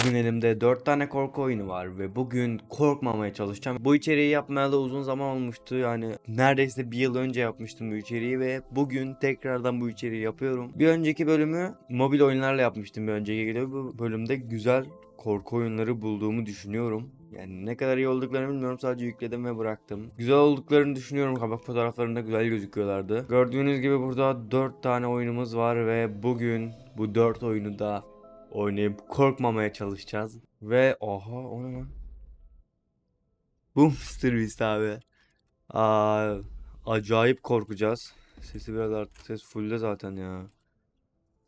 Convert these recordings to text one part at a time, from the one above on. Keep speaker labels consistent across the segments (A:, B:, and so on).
A: Bugün elimde 4 tane korku oyunu var ve bugün korkmamaya çalışacağım. Bu içeriği yapmayalı uzun zaman olmuştu yani neredeyse bir yıl önce yapmıştım bu içeriği ve bugün tekrardan bu içeriği yapıyorum. Bir önceki bölümü mobil oyunlarla yapmıştım bir önceki bölümde güzel korku oyunları bulduğumu düşünüyorum. Yani ne kadar iyi olduklarını bilmiyorum sadece yükledim ve bıraktım. Güzel olduklarını düşünüyorum. Kabak fotoğraflarında güzel gözüküyorlardı. Gördüğünüz gibi burada 4 tane oyunumuz var ve bugün bu 4 oyunu da oynayıp korkmamaya çalışacağız. Ve oha o ne lan? Bu Mr. Beast abi. Aa, acayip korkacağız. Sesi biraz artık ses fullde zaten ya.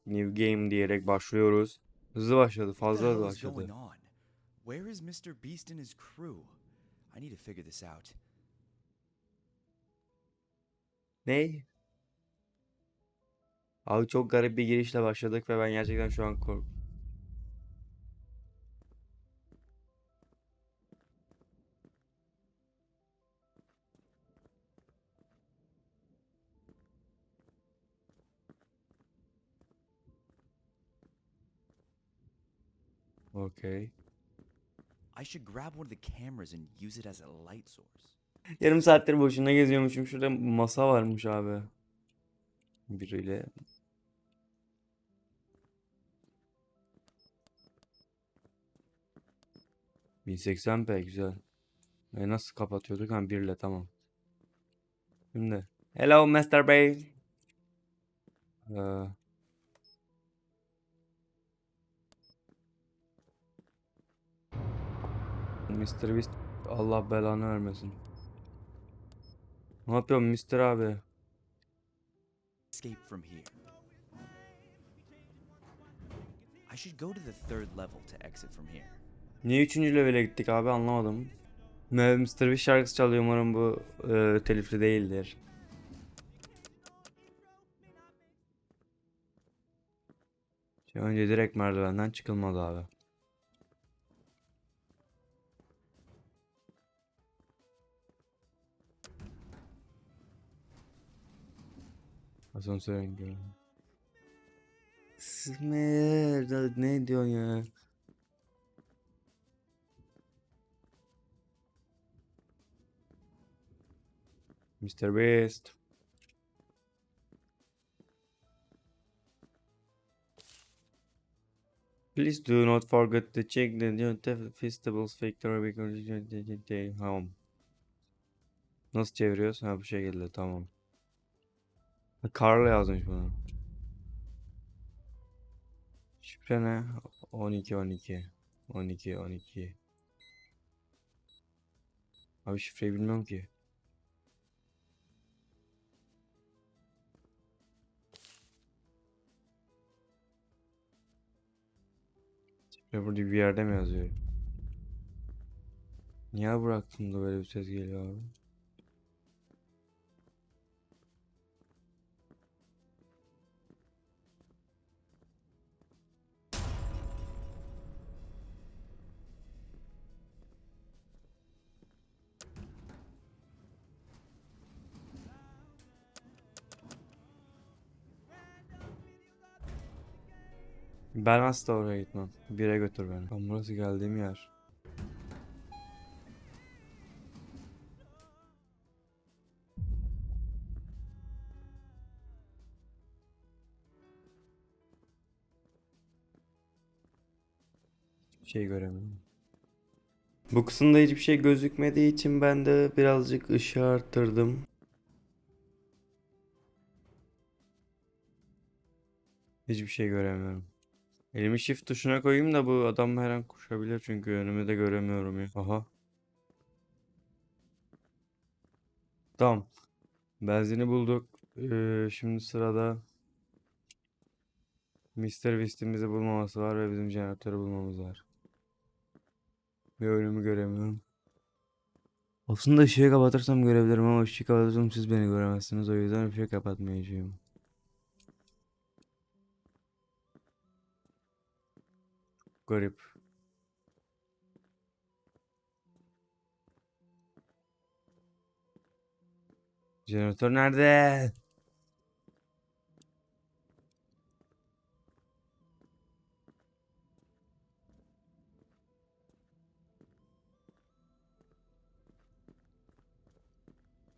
A: New game diyerek başlıyoruz. Hızlı başladı, fazla hızlı başladı.
B: Where is Mr. Beast and his crew? I need to figure this out.
A: Ne? Abi çok garip bir girişle başladık ve ben gerçekten şu an kork... Okey.
B: I should grab one of the cameras and use it as a light source.
A: Yarım saattir boşuna geziyormuşum. Şurada masa varmış abi. Biriyle. ...1080p güzel. E nasıl kapatıyorduk? Ha birle tamam. Şimdi. Hello Master Bey. Ee, Mr. Beast Allah belanı vermesin. Ne yapıyorsun Mr. abi?
B: Escape from here. I should go to the third level to exit from here.
A: Niye üçüncü levele gittik abi anlamadım. Ne Mr. Beast şarkısı çalıyor umarım bu e, telifli değildir. Önce direkt merdivenden çıkılmadı abi. Asansörün gibi. Smer, ne diyorsun ya? Mr. Beast. Please do not forget to check the new festivals factory because home. Nasıl çeviriyoruz? Ha bu şekilde tamam. Carl yazmış bunu. Şifre ne? 12 12 12 12. Abi şifreyi bilmiyorum ki. Şifre burada bir yerde mi yazıyor? Niye bıraktın da böyle bir ses geliyor abi? Ben asla oraya gitmem. Bire götür beni. Tam burası geldiğim yer. Hiçbir şey göremiyorum. Bu kısımda hiçbir şey gözükmediği için ben de birazcık ışığı arttırdım. Hiçbir şey göremiyorum. Elimi shift tuşuna koyayım da bu adam her an koşabilir çünkü önümü de göremiyorum ya. Aha. Tamam. Benzini bulduk. Ee, şimdi sırada Mr. Beast'imizi bulmaması var ve bizim jeneratörü bulmamız var. Ve önümü göremiyorum. Aslında ışığı kapatırsam görebilirim ama ışığı kapatırsam siz beni göremezsiniz. O yüzden ışığı kapatmayacağım. garip. Jeneratör nerede?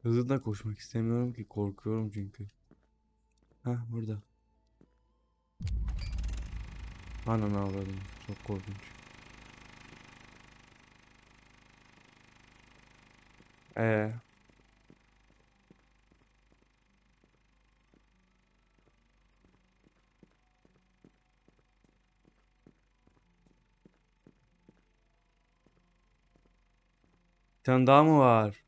A: Hızlı da koşmak istemiyorum ki korkuyorum çünkü. Ha burada. Ananı avradım. Çok korkunç. Ee. Bir tane daha mı var?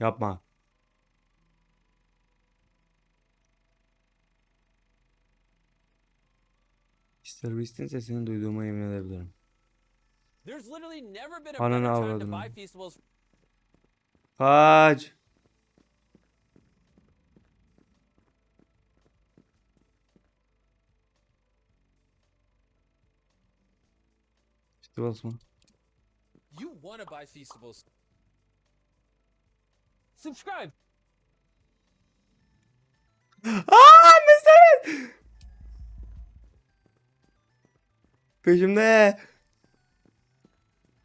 A: Yapma. Beast'in sesini duyduğuma emin edebilirim. Ananı
C: festivals.
A: Kaç. İşte basma.
C: You want to buy festivals. Subscribe.
A: Aa mesela. Peşimde.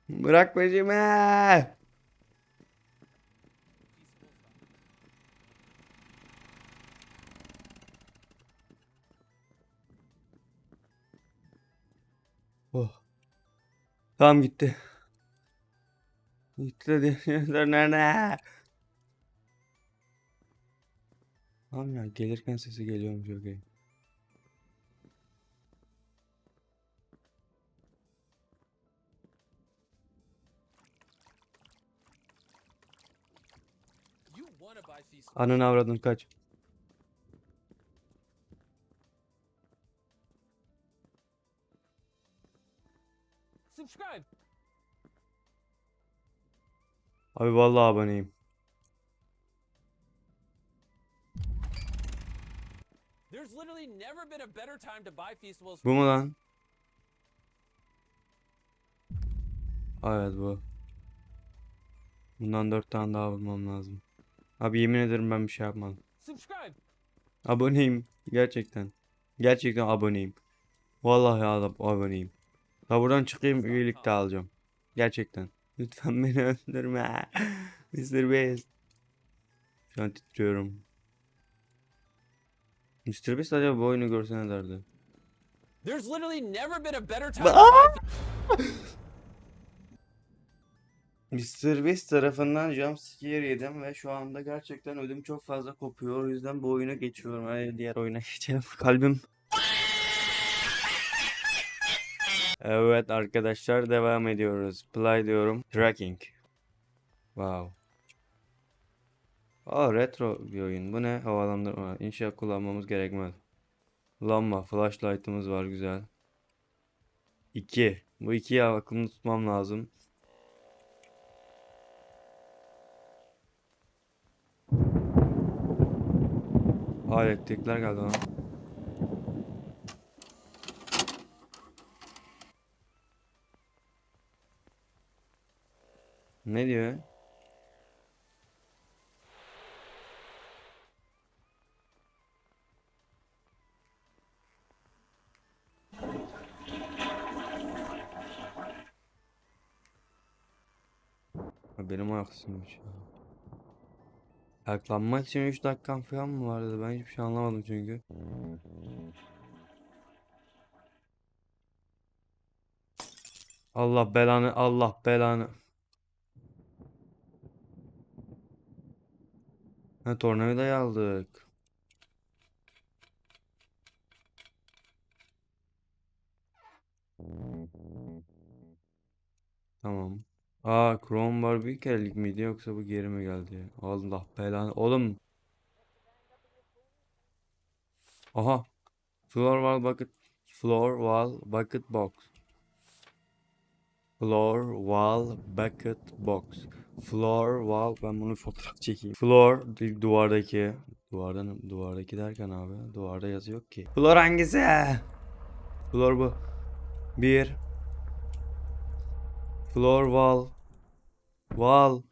A: Bırak peşimi. Oh. Tamam gitti. Gitti dedi. Nerede? Tamam ya gelirken sesi geliyormuş okey. Ananı avradın kaç.
C: Subscribe.
A: Abi vallahi aboneyim.
C: There's literally never been a better time to buy festivals.
A: Bu mu lan? Evet bu. Bundan dört tane daha bulmam lazım. Abi yemin ederim ben bir şey yapmadım. Aboneyim. Gerçekten. Gerçekten aboneyim. Vallahi adam aboneyim. Ha buradan çıkayım üyelik de alacağım. Gerçekten. Lütfen beni öldürme. Mr. Beast. Şu an titriyorum. Mr. Beast acaba bu oyunu görse ne derdi?
C: There's literally never been a better time
A: Mr. Beast tarafından jumpscare yedim ve şu anda gerçekten ödüm çok fazla kopuyor. O yüzden bu oyuna geçiyorum. Hadi diğer oyuna geçelim. Kalbim. Evet arkadaşlar devam ediyoruz. Play diyorum. Tracking. Wow. Aa retro bir oyun. Bu ne? Havalandırma. İnşaat kullanmamız gerekmez. Lamba. Flashlight'ımız var güzel. 2. Bu ikiyi aklımda tutmam lazım. Aa elektrikler geldi lan. Ne diyor? Benim ayaksızmış ya. Ayaklanmak için 3 dakikam falan mı vardı? Ben hiçbir şey anlamadım çünkü. Allah belanı, Allah belanı. Ha tornavidayı aldık. Tamam. Aa Chrome var bir kerelik miydi yoksa bu geri mi geldi? Allah belanı. Oğlum. Aha. Floor wall bucket. Floor wall bucket box. Floor wall bucket box. Floor wall ben bunu fotoğraf çekeyim. Floor duvardaki. Duvardan duvardaki derken abi duvarda yazı yok ki. Floor hangisi? Floor bu. Bir. Floor wall. Wall.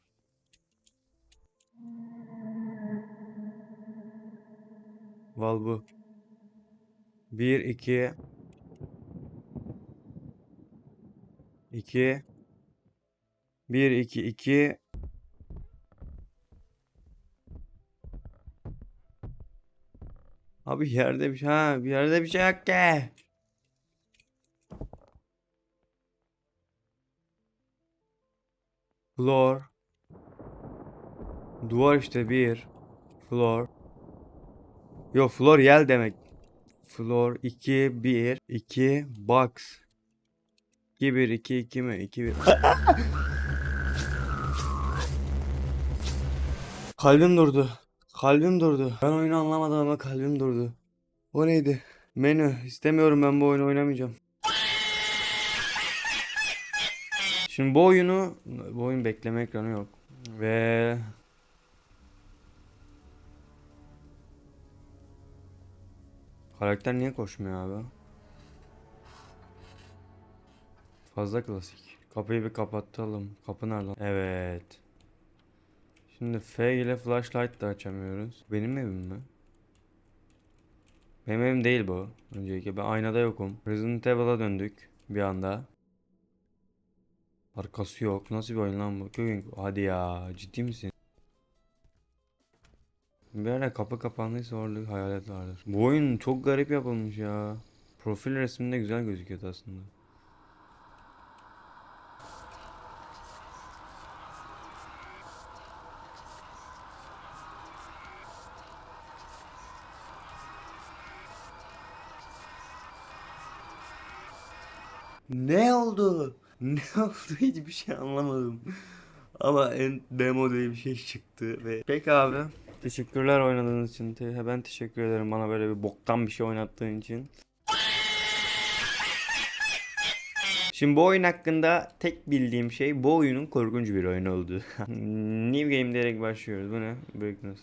A: Wall bu. Bir, iki. İki. 1 2 2 Abi yerde bir şey ha bir yerde bir şey yok ki. Floor. Duvar işte bir. Floor. Yo floor yel demek. Floor 2 1 2 box. 2 1 2 2 mi? 2 1. Kalbim durdu. Kalbim durdu. Ben oyunu anlamadım ama kalbim durdu. O neydi? Menü. İstemiyorum ben bu oyunu oynamayacağım. Şimdi bu oyunu bu oyun bekleme ekranı yok. Ve Karakter niye koşmuyor abi? Fazla klasik. Kapıyı bir kapatalım. Kapı nerede? Evet. Şimdi F ile flashlight da açamıyoruz. Benim evim mi? Benim evim değil bu. Önceki ben aynada yokum. Resident Evil'a döndük bir anda. Arkası yok. Nasıl bir oyun lan bu? Köyün... Hadi ya. Ciddi misin? Bir ara kapı kapandıysa orada hayalet vardır. Bu oyun çok garip yapılmış ya. Profil resminde güzel gözüküyordu aslında. Ne oldu? Ne oldu? Hiçbir şey anlamadım. Ama en demo diye bir şey çıktı ve peki abi. Teşekkürler oynadığınız için. Ben teşekkür ederim bana böyle bir boktan bir şey oynattığın için. Şimdi bu oyun hakkında tek bildiğim şey bu oyunun korkunç bir oyun oldu. New game diyerek başlıyoruz. Bu ne? Brightness.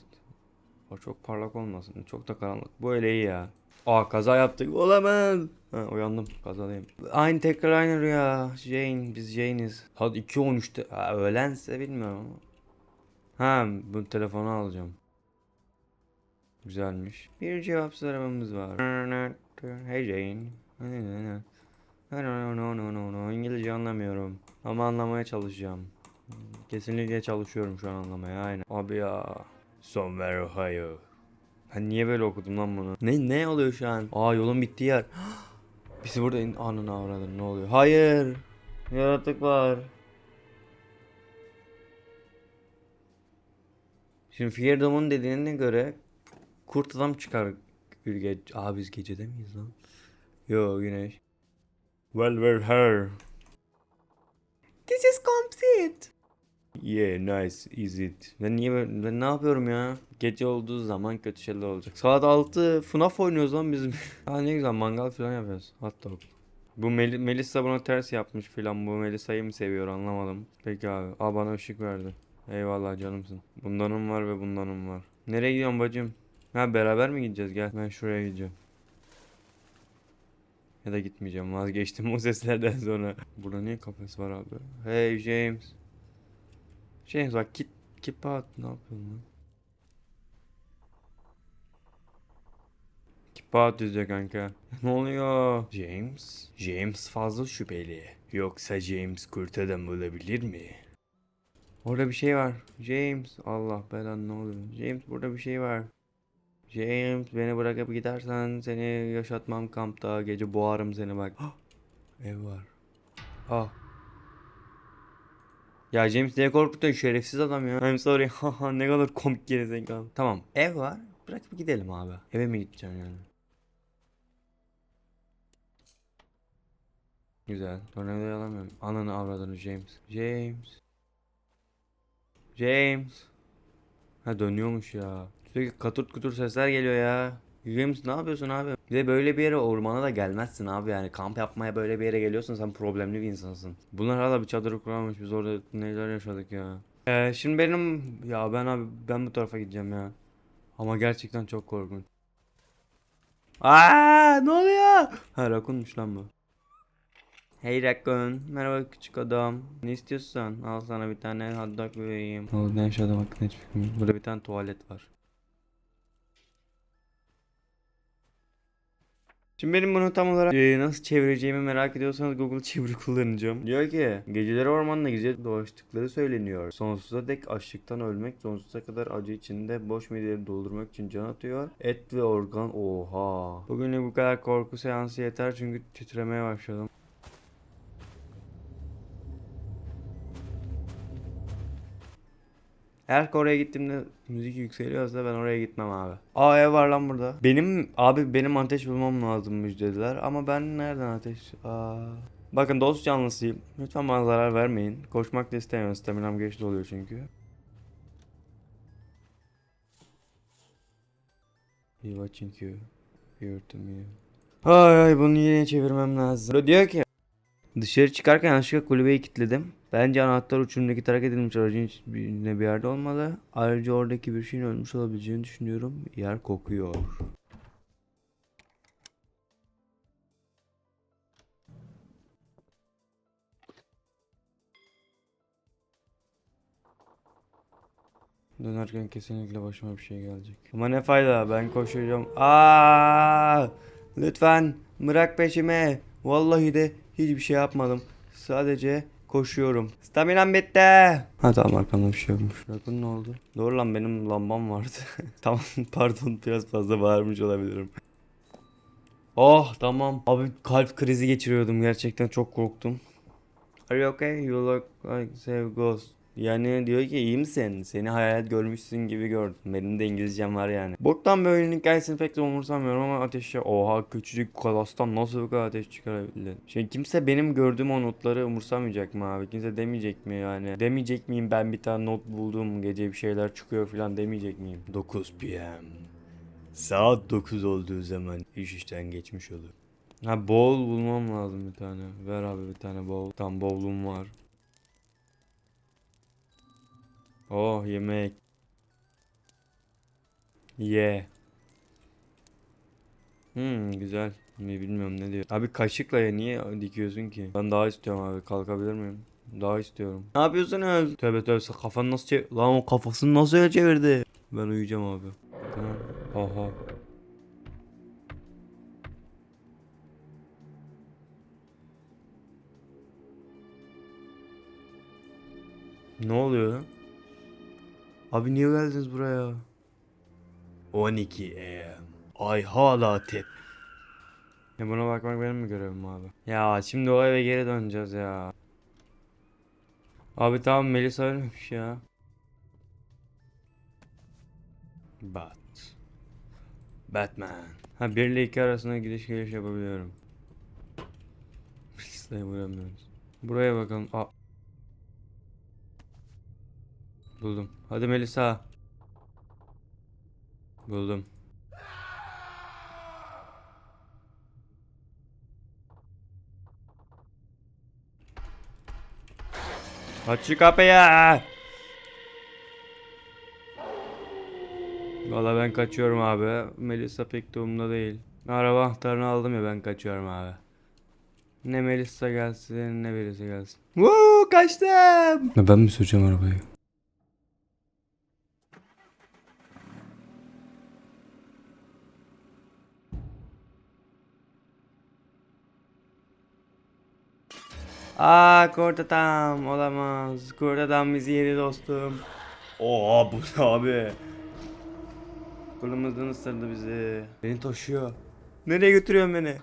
A: O çok parlak olmasın. Çok da karanlık. Bu öyle iyi ya. Aa kaza yaptık. Olamaz. Ha, uyandım. Kazadayım. Aynı tekrar aynı rüya. Jane. Biz Jane'iz. Hadi 2.13'te. Ha, öğlense bilmiyorum ama. Ha bu telefonu alacağım. Güzelmiş. Bir cevapsız aramamız var. Hey Jane. No no no no no no. İngilizce anlamıyorum. Ama anlamaya çalışacağım. Kesinlikle çalışıyorum şu an anlamaya. Aynen. Abi ya. Somewhere Ohio. Ben niye böyle okudum lan bunu? Ne ne oluyor şu an? Aa yolun bittiği yer. Bizi burada in anını avradın ne oluyor? Hayır. Yaratık var. Şimdi Feardom'un dediğine göre kurt adam çıkar. Ülke. Aa biz gecede miyiz lan? Yo güneş. Well we're her. This is complete. Yeah nice is it. Ben niye ben ne yapıyorum ya? Gece olduğu zaman kötü şeyler olacak. Saat 6 FNAF oynuyoruz lan biz. Aa ne güzel mangal falan yapıyoruz. Hot dog. Bu Mel Melissa buna ters yapmış filan. Bu Melissa'yı mı seviyor anlamadım. Peki abi. Aa bana ışık verdi. Eyvallah canımsın. Bundanım var ve bundanım var. Nereye gidiyorsun bacım? Ha beraber mi gideceğiz? Gel ben şuraya gideceğim. Ya da gitmeyeceğim vazgeçtim o seslerden sonra. Burada niye kafes var abi? Hey James. James bak git bak ne yapıyorsun lan? Git bak diyor kanka. ne oluyor? James? James fazla şüpheli. Yoksa James kurt adam olabilir mi? Orada bir şey var. James. Allah belanı ne oluyor? James burada bir şey var. James beni bırakıp gidersen seni yaşatmam kampta. Gece boğarım seni bak. Ev var. Ah. Ya James niye korkutuyor şerefsiz adam ya. I'm sorry. Haha ne kadar komik gerizekalı. Tamam ev var. Bırakıp gidelim abi. Eve mi gideceğim yani? Güzel. Tornavidoyu alamıyorum. Ananı avradını James. James. James. Ha dönüyormuş ya. Sürekli katurt kutur sesler geliyor ya. James ne yapıyorsun abi? Bir de böyle bir yere ormana da gelmezsin abi yani. Kamp yapmaya böyle bir yere geliyorsun sen problemli bir insansın. Bunlar hala bir çadır kuramamış. Biz orada neler yaşadık ya. Ee, şimdi benim ya ben abi ben bu tarafa gideceğim ya. Ama gerçekten çok korkunç. Aa ne oluyor? Ha rakunmuş lan bu. Hey Rakun. Merhaba küçük adam. Ne istiyorsun? Al sana bir tane hot dog vereyim. Ne oldu ne yaşadı bak ne fikrim yok. Burada bir tane tuvalet var. Şimdi benim bunu tam olarak e, nasıl çevireceğimi merak ediyorsanız Google çeviri kullanacağım. Diyor ki geceleri ormanda gece dolaştıkları söyleniyor. Sonsuza dek açlıktan ölmek, sonsuza kadar acı içinde boş mideleri doldurmak için can atıyor. Et ve organ oha. Bugünlük bu kadar korku seansı yeter çünkü titremeye başladım. Eğer ki oraya gittiğimde müzik yükseliyorsa ben oraya gitmem abi. Aa ev var lan burada. Benim abi benim ateş bulmam lazımmış dediler ama ben nereden ateş? Aa. Bakın dost canlısıyım. Lütfen bana zarar vermeyin. Koşmak da istemiyorum. Staminam geçti oluyor çünkü. Be watching you. Here to me. Ay ay bunu yine çevirmem lazım. Diyor ki Dışarı çıkarken yanlışlıkla kulübeyi kilitledim. Bence anahtar uçurumdaki terk edilmiş aracın içinde bir yerde olmalı. Ayrıca oradaki bir şeyin ölmüş olabileceğini düşünüyorum. Yer kokuyor. Dönerken kesinlikle başıma bir şey gelecek. Ama ne fayda ben koşacağım. Aa! Lütfen bırak peşime. Vallahi de hiçbir şey yapmadım. Sadece koşuyorum. Staminam bitti. Ha tamam arkamda bir şey yokmuş. Bakın ne oldu? Doğru lan benim lambam vardı. tamam pardon biraz fazla bağırmış olabilirim. Oh tamam. Abi kalp krizi geçiriyordum gerçekten çok korktum. Are you okay? You look like save ghost. Yani diyor ki iyi misin? Seni hayalet görmüşsün gibi gördüm. Benim de İngilizcem var yani. Boktan bir oyunun hikayesini pek de umursamıyorum ama ateşe oha küçücük kalastan nasıl bu kadar ateş çıkarabilir? Şimdi kimse benim gördüğüm o notları umursamayacak mı abi? Kimse demeyecek mi yani? Demeyecek miyim ben bir tane not buldum gece bir şeyler çıkıyor falan demeyecek miyim? 9 PM. Saat 9 olduğu zaman iş işten geçmiş olur. Ha bowl bulmam lazım bir tane. Ver abi bir tane bowl. Tam bowl'um var. Oh yemek. Ye. Hmm güzel. Ne bilmiyorum ne diyor. Abi kaşıkla ya niye dikiyorsun ki? Ben daha istiyorum abi. Kalkabilir miyim? Daha istiyorum. Ne yapıyorsunuz? Tövbe tövbe kafanı nasıl çevir... Lan o kafasını nasıl öyle çevirdi? Ben uyuyacağım abi. Tamam. Aha. Ne oluyor? Abi niye geldiniz buraya? 12 AM. Ay hala tep. Ya buna bakmak benim mi görevim abi? Ya şimdi o eve geri döneceğiz ya. Abi tamam Melisa ölmemiş ya. Bat. Batman. Ha 1 ile 2 arasında gidiş geliş yapabiliyorum. Melisa'ya vuramıyoruz. Buraya bakalım. Aa. Buldum. Hadi Melisa. Buldum. Aç şu kapıyı. Valla ben kaçıyorum abi. Melisa pek de umurumda değil. Araba anahtarını aldım ya ben kaçıyorum abi. Ne Melisa gelsin ne birisi gelsin. Woo kaçtım. Ben mi süreceğim arabayı? Aa kurt adam olamaz. Kurt adam bizi yedi dostum. Oha bu ne abi? Kolumuzdan ısırdı bizi. Beni taşıyor. Nereye götürüyorsun beni?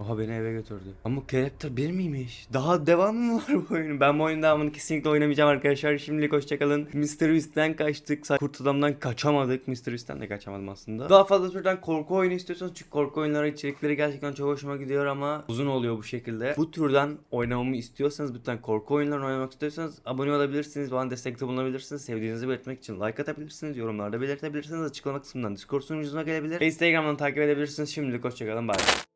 A: Oha beni eve götürdü. Ama Character 1 miymiş? Daha devamı mı var bu oyunun? Ben bu oyunun devamını kesinlikle oynamayacağım arkadaşlar. Şimdilik hoşçakalın. Mr. Beast'ten kaçtık. Kurt adamdan kaçamadık. Mr. Beast'ten de kaçamadım aslında. Daha fazla türden korku oyunu istiyorsanız çünkü korku oyunları içerikleri gerçekten çok hoşuma gidiyor ama uzun oluyor bu şekilde. Bu türden oynamamı istiyorsanız lütfen korku oyunlarını oynamak istiyorsanız abone olabilirsiniz. Bana destekte bulunabilirsiniz. Sevdiğinizi belirtmek için like atabilirsiniz. Yorumlarda belirtebilirsiniz. Açıklama kısmından Discord sunucusuna gelebilir. Instagram'dan takip edebilirsiniz. Şimdilik hoşçakalın. Bye.